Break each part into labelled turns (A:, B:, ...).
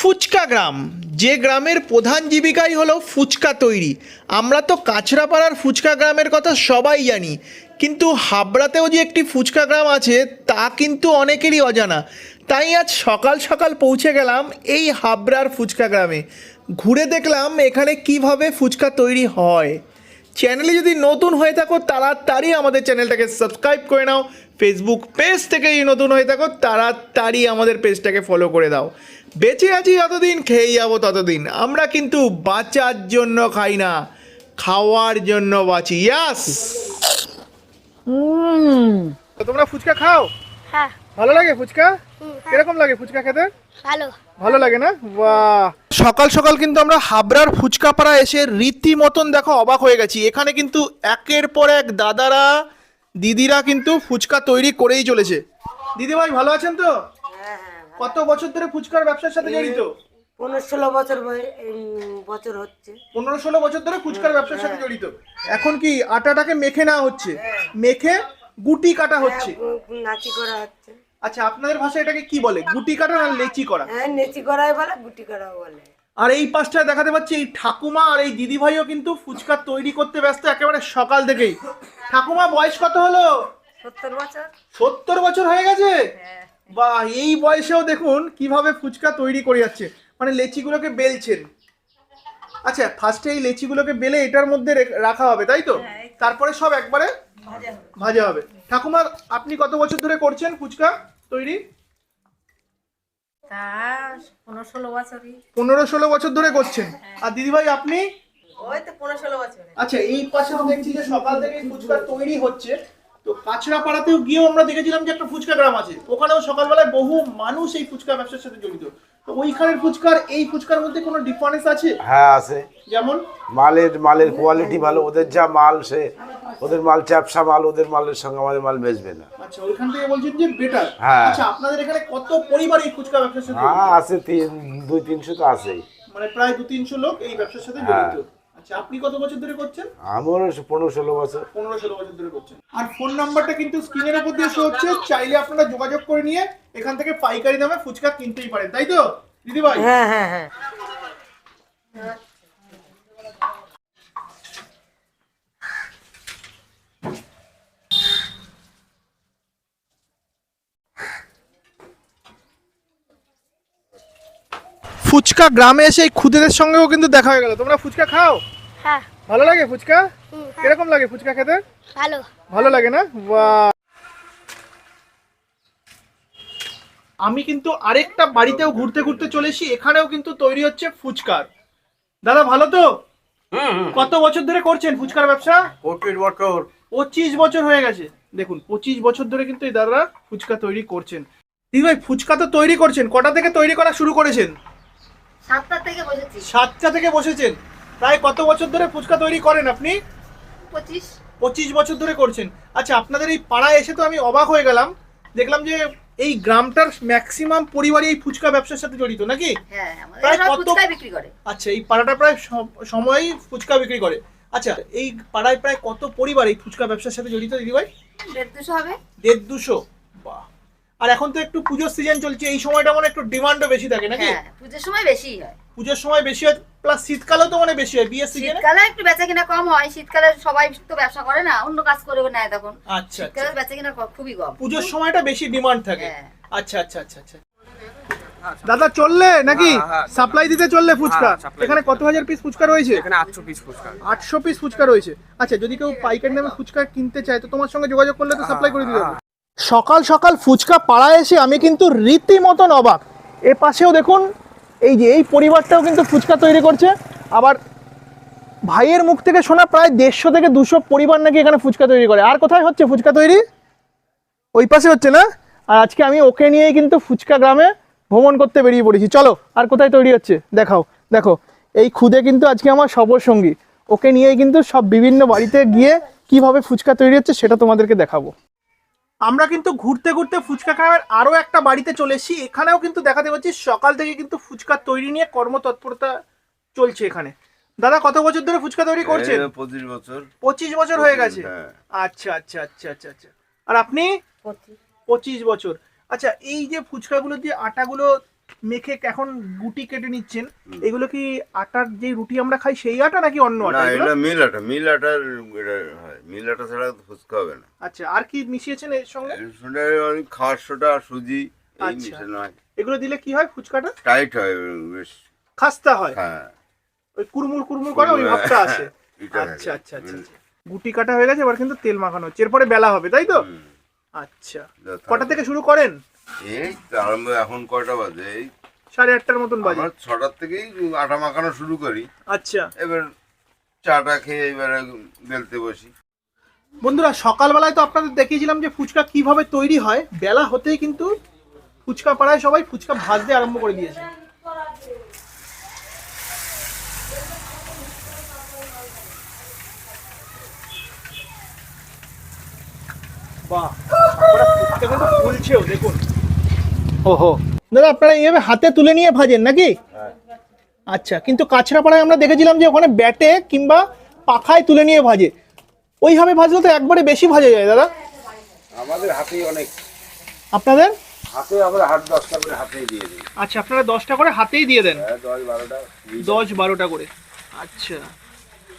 A: ফুচকা গ্রাম। যে গ্রামের প্রধান জীবিকাই হলো ফুচকা তৈরি। আমরা তো কাছড়াপাড়ার ফুচকা গ্রামের কথা সবাই জানি। কিন্তু হাবড়াতেও যে একটি ফুচকা গ্রাম আছে, তা কিন্তু অনেকেরই অজানা। তাই আজ সকাল সকাল পৌঁছে গেলাম এই হাবড়ার ফুচকা গ্রামে। ঘুরে দেখলাম এখানে কীভাবে ফুচকা তৈরি হয়। চ্যানেলে যদি নতুন হয়ে থাকো তাড়াতাড়ি আমাদের চ্যানেলটাকে সাবস্ক্রাইব করে নাও। ফেসবুক পেজ থেকে যদি নতুন হয়ে থাকো তাড়াতাড়ি আমাদের পেজটাকে ফলো করে দাও। বেঁচে আছি যতদিন খেয়ে যাব ততদিন। আমরা কিন্তু বাঁচার জন্য খাই না খাওয়ার জন্য বাঁচি। ইয়াস তোমরা ফুচকা খাও?
B: হ্যাঁ।
A: ভালো লাগে ফুচকা? কীরকম লাগে ফুচকা খেতে?
B: ভালো।
A: ভালো লাগে না? বাহ! সকাল সকাল কিন্তু আমরা হাবড়ার ফুচকা পাড়া এসে রীতি মতন দেখো অবাক হয়ে গেছি। এখানে কিন্তু একের পর এক দাদারা দিদিরা কিন্তু ফুচকা তৈরি করেই চলেছে। দিদি ভাই ভালো আছেন তো? কত বছর ধরে ফুচকার ব্যবসার সাথে জড়িত?
C: পনেরো ষোলো বছর বছর হচ্ছে।
A: পনেরো ষোলো বছর ধরে ফুচকার ব্যবসার সাথে জড়িত। এখন কি আটাটাকে মেখে নেওয়া হচ্ছে? মেখে গুটি কাটা হচ্ছে?
C: উম, নাচি করা হচ্ছে।
A: আচ্ছা আপনাদের ভাষায় এটাকে কি বলে? গুটি কাটা না লেচি করা?
C: হ্যাঁ নেচি করাই বলে গুটি করাও বলে।
A: আর এই পাশটায় দেখাতে পাচ্ছি এই ঠাকুমা আর এই দিদি ভাইও কিন্তু ফুচকা তৈরি করতে ব্যস্ত একেবারে সকাল থেকেই। ঠাকুমা বয়স কত হলো?
C: সত্তর বছর।
A: সত্তর বছর হয়ে গেছে? বা এই বয়সেও দেখুন কীভাবে ফুচকা তৈরি করে যাচ্ছে। মানে লেচিগুলোকে বেলছেন। আচ্ছা ফার্স্টে এই লেচিগুলোকে বেলে এটার মধ্যে রেখ- রাখা হবে তাই তো? তারপরে সব একবারে ভাজা হবে। ঠাকুমা আপনি কত বছর ধরে করছেন ফুচকা তৈরি?
D: তা পনেরো ষোলো বছরই।
A: পনেরো ষোলো বছর ধরে করছেন। আর দিদিভাই আপনি?
D: ওই তো পনেরো ষোলো বছর।
A: আচ্ছা এই পাশে দেখছি যে সকাল থেকে ফুচকা তৈরি হচ্ছে। তো কাছড়াপাড়াতেও গিয়েও আমরা দেখেছিলাম যে একটা ফুচকা গ্রাম আছে। ওখানেও সকালবেলায় বহু মানুষ এই ফুচকা ব্যবসার সাথে জড়িত। তো ওইখানের ফুচকার এই ফুচকার মধ্যে কোনো ডিফারেন্স আছে?
E: হ্যাঁ আছে।
A: যেমন?
E: মালের মালের কোয়ালিটি ভালো ওদের যা মাল সে ওদের মাল চ্যাপসা মাল ওদের মালের সঙ্গে আমাদের মাল বেচবে না।
A: আচ্ছা ওইখান থেকে বলছেন যে বেটার
E: হ্যাঁ।
A: আচ্ছা আপনাদের এখানে কত পরিবার এই ফুচকা ব্যবসার সাথে
E: হ্যাঁ আছে তিন দুই তিনশো তো আছেই।
A: মানে প্রায় দু তিনশো লোক এই ব্যবসার সাথে
E: হ্যাঁ।
A: জড়িত। আচ্ছা আপনি কত বছর ধরে করছেন?
E: আমারও পনেরো ষোলো বছর।
A: পনেরো ষোলো বছর ধরে করছেন। আর ফোন নাম্বারটা কিন্তু স্ক্রিনের উপর দিয়ে শো হচ্ছে চাইলে আপনারা যোগাযোগ করে নিয়ে এখান থেকে পাইকারি দামে ফুচকা কিনতেই পারেন তাই তো? দিদি ভাই
C: হ্যাঁ হ্যাঁ হ্যাঁ।
A: ফুচকা গ্রামে এসে এই খুদেদের সঙ্গেও কিন্তু দেখা হয়ে গেল। তোমরা ফুচকা খাও? ভালো লাগে ফুচকা?
B: হ্যাঁ।
A: কীরকম লাগে ফুচকা খেতে?
B: ভালো।
A: ভালো লাগে না? বাহ। আমি কিন্তু আরেকটা বাড়িতেও ঘুরতে ঘুরতে চলে এসেছি এখানেও কিন্তু তৈরি হচ্ছে ফুচকার। দাদা ভালো তো? কত বছর ধরে করছেন ফুচকার ব্যবসা?
F: পঁচিশ বছর।
A: পঁচিশ বছর হয়ে গেছে। দেখুন পঁচিশ বছর ধরে কিন্তু এই দাদারা ফুচকা তৈরি করছেন। দিদি ভাই ফুচকা তো তৈরি করছেন। কটা থেকে তৈরি করা শুরু করেছেন?
D: সাতটা থেকে বসেছি।
A: সাতটা থেকে বসেছেন? প্রায় কত বছর ধরে ফুচকা তৈরি করেন আপনি?
D: পঁচিশ।
A: পঁচিশ বছর ধরে করছেন। আচ্ছা আপনাদের এই পাড়ায় এসে তো আমি অবাক হয়ে গেলাম। দেখলাম যে এই গ্রামটার ম্যাক্সিমাম পরিবারই এই ফুচকা ব্যবসার সাথে জড়িত নাকি?
D: হ্যাঁ
A: প্রায় কত-
D: বিক্রি করে।
A: আচ্ছা এই পাড়াটা প্রায় সময়ই ফুচকা বিক্রি করে। আচ্ছা এই পাড়ায় প্রায় কত পরিবার এই ফুচকা ব্যবসার সাথে জড়িত দিদিভাই?
D: দেড় দুশো হবে।
A: দেড় দুশো? বাহ! আর এখন তো একটু পুজোর সিজন চলছে এই সময়টা মানে একটু ডিমান্ডও বেশি থাকে নাকি?
D: হ্যাঁ পুজোর সময় বেশি হয়।
A: পুজোর সময় বেশি হয় প্লাস শীতকালেও তো মানে বেশি হয় বিয়ের সিজনে
D: শীতকালে একটু বেচা কিনা কম হয় শীতকালে সবাই তো ব্যবসা করে না অন্য কাজ করে নেয় তখন।
A: আচ্ছা আচ্ছা।
D: শীতকালে বেচা কিনা খুবই কম।
A: পুজোর সময়টা বেশি ডিমান্ড থাকে।
D: হ্যাঁ।
A: আচ্ছা আচ্ছা আচ্ছা আচ্ছা। দাদা চললে নাকি?
F: হ্যাঁ, হ্যাঁ।
A: সাপ্লাই দিতে চললে ফুচকা?
F: হ্যাঁ,
A: এখানে কত হাজার পিস ফুচকা রয়েছে?
F: এখানে আটশো পিস ফুচকা।
A: আটশো পিস ফুচকা রয়েছে। আচ্ছা যদি কেউ পাইকারি দামে ফুচকা কিনতে চায় তো তোমার সঙ্গে যোগাযোগ করলে তো সাপ্লাই করে দিতে সকাল সকাল ফুচকা পাড়ায় এসে আমি কিন্তু রীতিমতন অবাক। এ পাশেও দেখুন এই যে, এই পরিবারটাও কিন্তু ফুচকা তৈরি করছে। আবার ভাইয়ের মুখ থেকে শোনা প্রায় দেড়শো থেকে দুশো পরিবার নাকি এখানে ফুচকা তৈরি করে। আর কোথায় হচ্ছে ফুচকা তৈরি? ওই পাশে হচ্ছে না? আর আজকে আমি ওকে নিয়েই কিন্তু ফুচকা গ্রামে ভ্রমণ করতে বেরিয়ে পড়েছি। চলো, আর কোথায় তৈরি হচ্ছে? দেখাও, দেখো। এই খুদে কিন্তু আজকে আমার সবর সঙ্গী ওকে নিয়েই কিন্তু সব বিভিন্ন বাড়িতে গিয়ে কীভাবে ফুচকা তৈরি হচ্ছে সেটা তোমাদেরকে দেখাবো। আমরা কিন্তু ঘুরতে ঘুরতে ফুচকা খাওয়ার আরও একটা বাড়িতে চলে এসেছি। এখানেও কিন্তু দেখাতে পাচ্ছি সকাল থেকে কিন্তু ফুচকা তৈরি নিয়ে কর্মতৎপরতা চলছে এখানে। দাদা কত বছর ধরে ফুচকা তৈরি করছেন?
F: পঁচিশ বছর।
A: পঁচিশ বছর হয়ে গেছে?
F: হ্যাঁ।
A: আচ্ছা আচ্ছা আচ্ছা আচ্ছা আচ্ছা। আর আপনি?
D: পঁচিশ।
A: পঁচিশ বছর। আচ্ছা এই যে ফুচকাগুলো দিয়ে আটাগুলো মেখে এখন গুটি কেটে নিচ্ছেন। এগুলো কি আটার যে রুটি আমরা খাই সেই আটা নাকি অন্য আটা?
F: না এটা মিল আটা। মিল আটার হয়। মিল আটা ছাড়া তো ফুচকা হবে না।
A: আচ্ছা আর কি মিশিয়েছেন এর সঙ্গে?
F: সঙ্গে অনেক খাওয়ার সোডা সুজি এই
A: আচ্ছা।
F: মিশানো হয়
A: এগুলো দিলে কি হয় ফুচকাটা?
F: টাইট হয় বেশ।
A: খাস্তা হয়?
F: হ্যাঁ।
A: ওই কুরমুর কুরমুর করে ওই ভাবটা আসে। আচ্ছা আচ্ছা আচ্ছা আচ্ছা। গুটি কাটা হয়ে গেছে এবার কিন্তু তেল মাখানো হচ্ছে। এরপরে বেলা হবে তাই তো? আচ্ছা। কটা থেকে শুরু করেন?
F: এই আরম্ভ এখন কয়টা বাজে? এই
A: সাড়ে আটটার মতন বাজে।
F: আমরা ছটার থেকেই আটা মাখানো শুরু করি।
A: আচ্ছা।
F: এবার চাটা খেয়ে এবার বেলতে বসি।
A: বন্ধুরা সকালবেলায় তো আপনাদের দেখিয়েছিলাম যে ফুচকা কীভাবে তৈরি হয়। বেলা হতেই কিন্তু ফুচকা পাড়ায় সবাই ফুচকা ভাজতে আরম্ভ করে দিয়েছে। বাহ ওরা ফুচকা কিন্তু ফুলছেও দেখুন। ওহো। দাদা আপনারা এইভাবে হাতে তুলে নিয়ে ভাজেন নাকি? আচ্ছা কিন্তু কাছড়াপাড়ায় আমরা দেখেছিলাম যে ওখানে ব্যাটে কিংবা পাখায় তুলে নিয়ে ভাজে। ওইভাবে ভাজলে তো একবারে বেশি ভাজা যায় দাদা।
E: আমাদের হাতেই অনেক।
A: আপনাদের?
E: হাতে আমরা হাট দশটা করে হাতেই দিয়ে দিই।
A: আচ্ছা আপনারা দশটা করে হাতেই দিয়ে দেন?
E: হ্যাঁ দশ বারোটা
A: দশ বারোটা করে। আচ্ছা।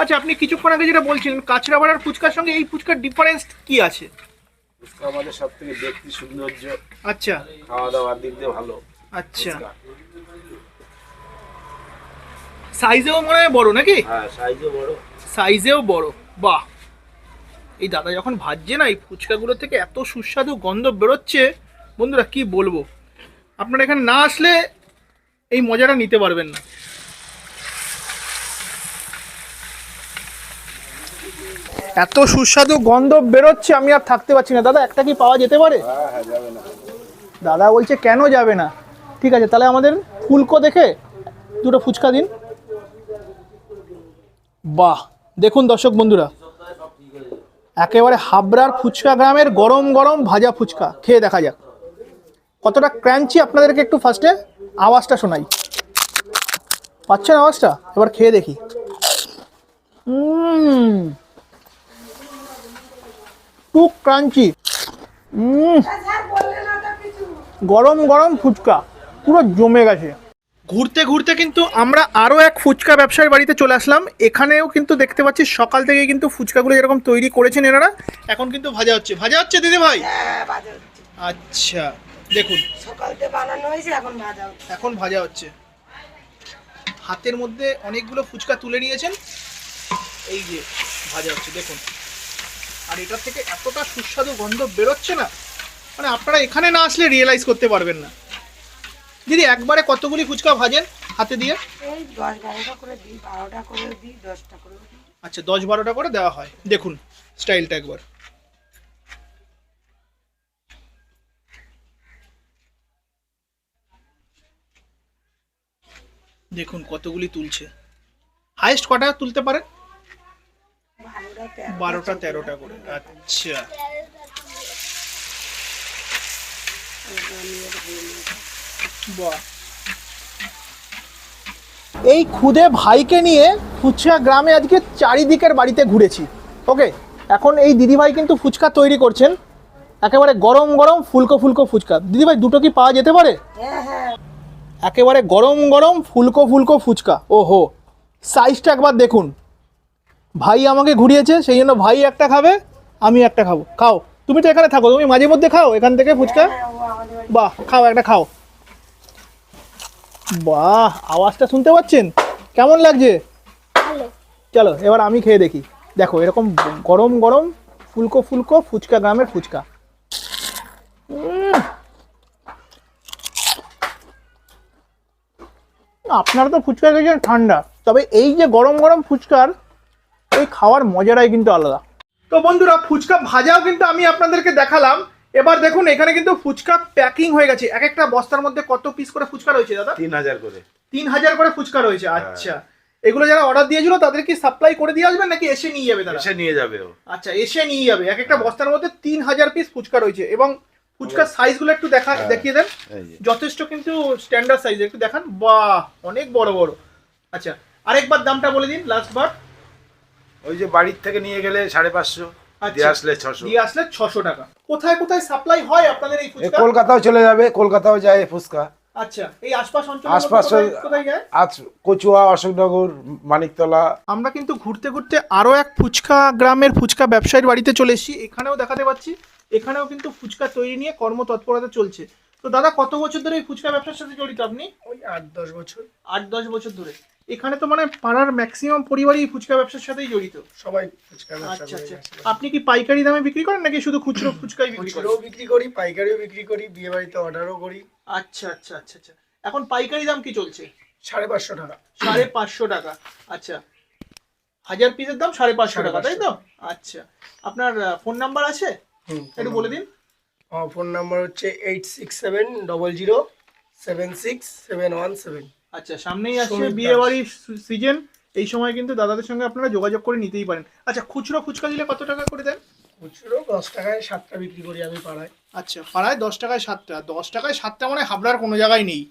A: আচ্ছা আপনি কিছুক্ষণ আগে যেটা বলছিলেন কাছড়াপাড়ার ফুচকার সঙ্গে এই ফুচকার ডিফারেন্স কি আছে?
E: ফুচকা আমাদের সব থেকে দেখতে সৌন্দর্য।
A: আচ্ছা।
E: খাওয়া দাওয়ার দিক দিয়ে ভালো।
A: আচ্ছা। সাইজেও মনে হয় বড় নাকি?
E: হ্যাঁ সাইজও বড়।
A: সাইজেও বড়। বাহ! এই দাদা যখন ভাজছে না এই ফুচকাগুলো থেকে এত সুস্বাদু গন্ধ বেরোচ্ছে বন্ধুরা কি বলব? আপনারা এখানে না আসলে এই মজাটা নিতে পারবেন না। এত সুস্বাদু গন্ধ বেরোচ্ছে আমি আর থাকতে পারছি না। দাদা একটা কি পাওয়া যেতে পারে?
E: হ্যাঁ হ্যাঁ
A: দাদা বলছে কেন যাবে না? ঠিক আছে তাহলে আমাদের ফুলকো দেখে দুটো ফুচকা দিন। বাহ দেখুন দর্শক বন্ধুরা একেবারে হাবড়ার ফুচকা গ্রামের গরম গরম ভাজা ফুচকা খেয়ে দেখা যাক। কতটা ক্র্যাঞ্চি আপনাদেরকে একটু ফার্স্টে আওয়াজটা শোনাই। পাচ্ছেন আওয়াজটা? এবার খেয়ে দেখি। Um too crunchy. গরম গরম ফুচকা পুরো জমে গেছে। ঘুরতে ঘুরতে কিন্তু আমরা আরও এক ফুচকা ব্যবসায়ীর বাড়িতে চলে আসলাম। এখানেও কিন্তু দেখতে পাচ্ছি সকাল থেকে কিন্তু ফুচকাগুলো এরকম তৈরি করেছেন এনারা এখন কিন্তু ভাজা হচ্ছে। ভাজা হচ্ছে দিদি ভাই?
C: হ্যাঁ
A: আচ্ছা দেখুন।
C: সকালতে বানানো হয়েছে এখন ভাজা হচ্ছে।
A: এখন ভাজা হচ্ছে। হাতের মধ্যে অনেকগুলো ফুচকা তুলে নিয়েছেন। এই যে ভাজা হচ্ছে দেখুন। আর এটার থেকে এতটা সুস্বাদু গন্ধ বেরোচ্ছে না। মানে আপনারা এখানে না আসলে রিয়েলাইজ করতে পারবেন না। দিদি একবারে কতগুলি ফুচকা ভাজেন হাতে দিয়ে?
C: এই দশ বারোটা করে দিই বারোটা করে দিই দশটা করে
A: আচ্ছা দশ বারোটা করে দেওয়া হয়। দেখুন স্টাইলটা একবার। দেখুন কতগুলি তুলছে। হাইস্ট কটা তুলতে পারে
C: বারোটা
A: তেরোটা করে। আচ্ছা। বাহ। এই খুদে ভাইকে নিয়ে ফুচকা গ্রামে আজকে চারিদিকের বাড়িতে ঘুরেছি। ওকে এখন এই দিদিভাই কিন্তু ফুচকা তৈরি করছেন। একেবারে গরম গরম ফুলকো ফুলকো ফুচকা। দিদিভাই দুটো কি পাওয়া যেতে পারে?
C: হ্যাঁ হ্যাঁ।
A: একেবারে গরম গরম ফুলকো ফুলকো ফুচকা। ওহো সাইজটা একবার দেখুন। ভাই আমাকে ঘুরিয়েছে সেই জন্য ভাই একটা খাবে আমি একটা খাব। খাও। তুমি তো এখানে থাকো তুমি মাঝে মধ্যে খাও এখান থেকে ফুচকা। বাহ খাও একটা খাও। বাহ আওয়াজটা শুনতে পাচ্ছেন? কেমন লাগছে? চলো এবার আমি খেয়ে দেখি। দেখো এরকম গরম গরম ফুলকো ফুলকো ফুচকা গ্রামের ফুচকা। আপনারা তো ফুচকা খেয়েছেন ঠান্ডা। তবে এই যে গরম গরম ফুচকার এই খাওয়ার মজাটাই কিন্তু আলাদা। তো বন্ধুরা ফুচকা ভাজাও কিন্তু আমি আপনাদেরকে দেখালাম। এবার দেখুন এখানে কিন্তু ফুচকা প্যাকিং হয়ে গেছে। এক একটা বস্তার মধ্যে কত পিস করে ফুচকা রয়েছে দাদা?
E: তিন হাজার করে।
A: তিন হাজার করে ফুচকা রয়েছে আচ্ছা। এগুলো যারা অর্ডার দিয়েছিল তাদের কি সাপ্লাই করে দিয়ে আসবেন নাকি এসে নিয়ে যাবে তারা
E: এসে নিয়ে যাবে
A: আচ্ছা এসে নিয়ে যাবে। এক একটা বস্তার মধ্যে তিন হাজার পিস ফুচকা রয়েছে। এবং ফুচকার সাইজগুলো একটু দেখা
E: হ্যাঁ।
A: দেখিয়ে দেন। যথেষ্ট কিন্তু স্ট্যান্ডার্ড সাইজ একটু দেখান। বাহ অনেক বড় বড়। আচ্ছা আরেকবার দামটা বলে দিন লাস্ট বার।
E: ওই যে বাড়ির থেকে নিয়ে গেলে সাড়ে পাঁচশো
A: আচ্ছা।
E: দিয়ে আসলে ছশো।
A: দিয়ে আসলে ছশো টাকা। কোথায় কোথায় সাপ্লাই হয় আপনাদের এই ফুচকা?
E: কলকাতাও চলে যাবে কলকাতাও যায় ফুচকা।
A: আচ্ছা এই আশপাশ অঞ্চল
E: আশপাশে
A: কোথায় যায়?
E: আজ কচুয়া অশোকনগর মানিকতলা।
A: আমরা কিন্তু ঘুরতে ঘুরতে আরও এক ফুচকা গ্রামের ফুচকা ব্যবসায়ীর বাড়িতে চলে এসেছি। এখানেও দেখাতে পাচ্ছি এখানেও কিন্তু ফুচকা তৈরি নিয়ে কর্মতৎপরতা চলছে। তো দাদা কত বছর ধরে এই ফুচকা ব্যবসার সাথে জড়িত আপনি?
B: ওই আট দশ বছর।
A: আট দশ বছর ধরে। এখানে তো মানে পাড়ার ম্যাক্সিমাম পরিবারই ফুচকা ব্যবসার সাথেই জড়িত।
B: সবাই ফুচকা ব্যবসা
A: আচ্ছা আচ্ছা। আপনি কি পাইকারি দামে বিক্রি করেন নাকি শুধু খুচরো ফুচকাই বিক্রি করেন?
B: খুচরোও বিক্রি করি পাইকারিও বিক্রি করি বিয়ে বাড়িতে অর্ডারও করি।
A: আচ্ছা আচ্ছা আচ্ছা আচ্ছা। এখন পাইকারি দাম কি চলছে?
B: সাড়ে পাঁচশো টাকা।
A: সাড়ে পাঁচশো টাকা। আচ্ছা। হাজার পিসের দাম সাড়ে পাঁচশো টাকা তাই তো? আচ্ছা। আপনার ফোন নাম্বার আছে?
B: হুম
A: একটু বলে দিন।
B: আমার ফোন নাম্বার হচ্ছে eight six seven double zero seven six seven one seven
A: আচ্ছা সামনেই আসছে বিয়ে বাড়ির সিজন এই সময় কিন্তু দাদাদের সঙ্গে আপনারা যোগাযোগ করে নিতেই পারেন। আচ্ছা খুচরো ফুচকা দিলে কত টাকা করে দেন?
B: খুচরো দশ টাকায় সাতটা বিক্রি করি আমি পাড়ায়।
A: আচ্ছা পাড়ায় দশ টাকায় সাতটা। দশ টাকায় সাতটা মানে হাবড়ার কোনো জায়গায় নেই।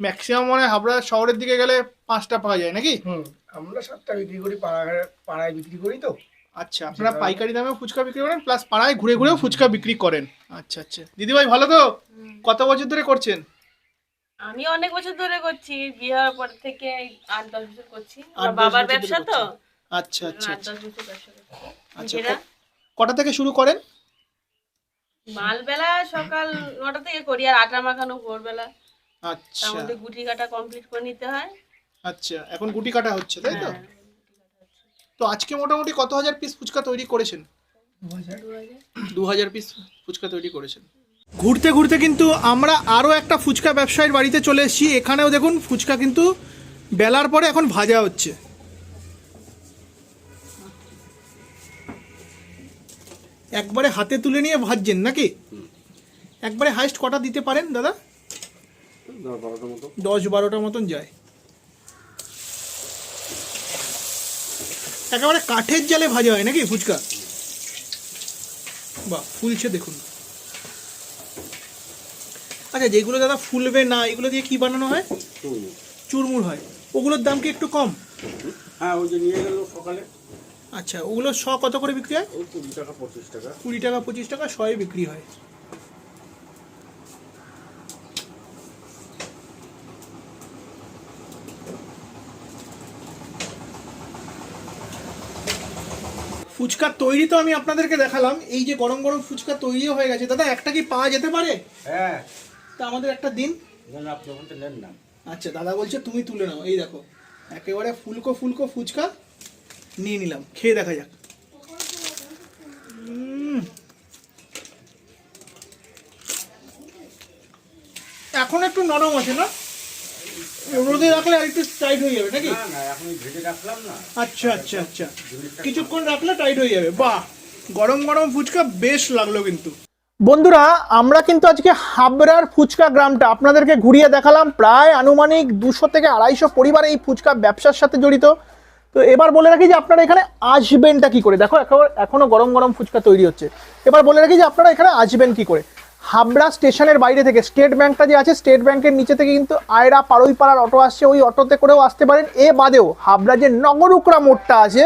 A: ম্যাক্সিমাম মানে হাবড়া শহরের দিকে গেলে পাঁচটা পাওয়া যায় নাকি?
B: হুম আমরা সাতটা বিক্রি করি পাড়ায় পাড়ায় বিক্রি করি তো।
A: আচ্ছা আপনারা পাইকারি দামেও ফুচকা বিক্রি করেন প্লাস পাড়ায় ঘুরে ঘুরেও ফুচকা বিক্রি করেন। আচ্ছা আচ্ছা। দিদিভাই ভালো তো? কত বছর ধরে করছেন?
G: আমি অনেক বছর ধরে করছি বিয়ে হওয়ার পর থেকে আট দশ বছর করছি। বাবার ব্যবসা তো?
A: আচ্ছা আচ্ছা আচ্ছা আচ্ছা। ক- কটা থেকে শুরু করেন?
G: মালবেলা সকাল নটা থেকে করি আর আটা মাখানো ভোরবেলা। তার
A: আচ্ছা।
G: মধ্যে গুটি কাটা কমপ্লিট করে নিতে হয়।
A: আচ্ছা এখন গুটি কাটা হচ্ছে তাই তো?
G: হ্যাঁ,
A: তো আজকে মোটামুটি কত হাজার পিস ফুচকা তৈরি করেছেন?
G: দু হাজার।
A: পিস ফুচকা তৈরি করেছেন। ঘুরতে ঘুরতে কিন্তু আমরা আরও একটা ফুচকা ব্যবসায়ীর বাড়িতে চলে এসেছি। এখানেও দেখুন ফুচকা কিন্তু বেলার পরে এখন ভাজা হচ্ছে। একবারে হাতে তুলে নিয়ে ভাজছেন নাকি? একবারে হাইস্ট কটা দিতে পারেন দাদা? দশ বারোটা মতন যায়। একেবারে কাঠের জালে ভাজা হয় নাকি ফুচকা? বাহ ফুলছে দেখুন। আচ্ছা যেগুলো দাদা ফুলবে না এগুলো দিয়ে কি বানানো হয়? চুরমুর। হয়। ওগুলোর দাম কি একটু কম?
H: হ্যাঁ ওই যে নিয়ে গেল সকালে।
A: আচ্ছা ওগুলো শ কত করে বিক্রি হয়?
H: কুড়ি টাকা পঁচিশ টাকা।
A: কুড়ি টাকা পঁচিশ টাকা শয়ে বিক্রি হয়। ফুচকা তৈরি তো আমি আপনাদেরকে দেখালাম। এই যে গরম গরম ফুচকা তৈরিও হয়ে গেছে। দাদা একটা কি পাওয়া যেতে পারে?
H: হ্যাঁ।
A: তা আমাদের একটা দিন।
H: না।
A: আচ্ছা দাদা বলছে তুমি তুলে নাও। এই দেখো একেবারে ফুলকো ফুলকো ফুচকা নিয়ে নিলাম। খেয়ে দেখা যাক। এখন একটু নরম আছে না? রোদে রাখলে আর একটু টাইট হয়ে যাবে নাকি?
H: না না এখন ভেজে রাখলাম না।
A: আচ্ছা আচ্ছা আচ্ছা। কিছুক্ষণ রাখলে টাইট হয়ে যাবে। বাহ গরম গরম ফুচকা বেশ লাগল কিন্তু। বন্ধুরা আমরা কিন্তু আজকে হাবড়ার ফুচকা গ্রামটা আপনাদেরকে ঘুরিয়ে দেখালাম। প্রায় আনুমানিক দুশো থেকে আড়াইশো পরিবার এই ফুচকা ব্যবসার সাথে জড়িত। তো এবার বলে রাখি যে আপনারা এখানে আসবেনটা কি করে? দেখো এখনও গরম গরম ফুচকা তৈরি হচ্ছে। এবার বলে রাখি যে আপনারা এখানে আসবেন কি করে? হাবড়া স্টেশনের বাইরে থেকে, স্টেট ব্যাংকটা যে আছে, স্টেট ব্যাংকের নিচে থেকে কিন্তু আয়রা পাড়ইপাড়ার অটো আসছে, ওই অটোতে করেও আসতে পারেন। এ বাদেও হাবড়া যে নগরুকরা মোড়টা আছে,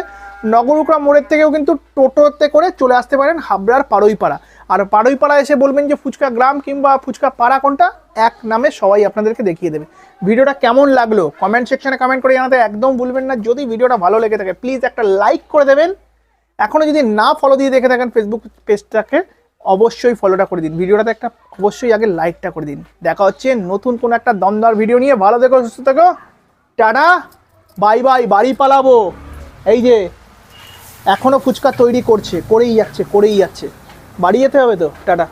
A: নগরুকরা মোড়ের থেকেও কিন্তু টোটোতে করে চলে আসতে পারেন হাবড়ার পাড়ইপাড়া। আর পাড়ইপাড়া এসে বলবেন যে, ফুচকা গ্রাম কিংবা ফুচকা পাড়া কোনটা? এক নামে সবাই আপনাদেরকে দেখিয়ে দেবে। ভিডিওটা কেমন লাগল? কমেন্ট সেকশনে কমেন্ট করে জানাতে একদম ভুলবেন না। যদি ভিডিওটা ভালো লেগে থাকে, প্লিজ একটা লাইক করে দেবেন। এখনও যদি না ফলো দিয়ে দেখে থাকেন ফেসবুক পেজটাকে অবশ্যই ফলোটা করে দিন। ভিডিওটাতে একটা অবশ্যই আগে লাইকটা করে দিন। দেখা হচ্ছে নতুন কোনো একটা দমদার ভিডিও নিয়ে। ভালো থেকো, সুস্থ থেকো। টাটা বাই বাই বাড়ি পালাবো। এই যে এখনও ফুচকা তৈরি করছে, করেই যাচ্ছে করেই যাচ্ছে। বাড়ি যেতে হবে তো? টাটা।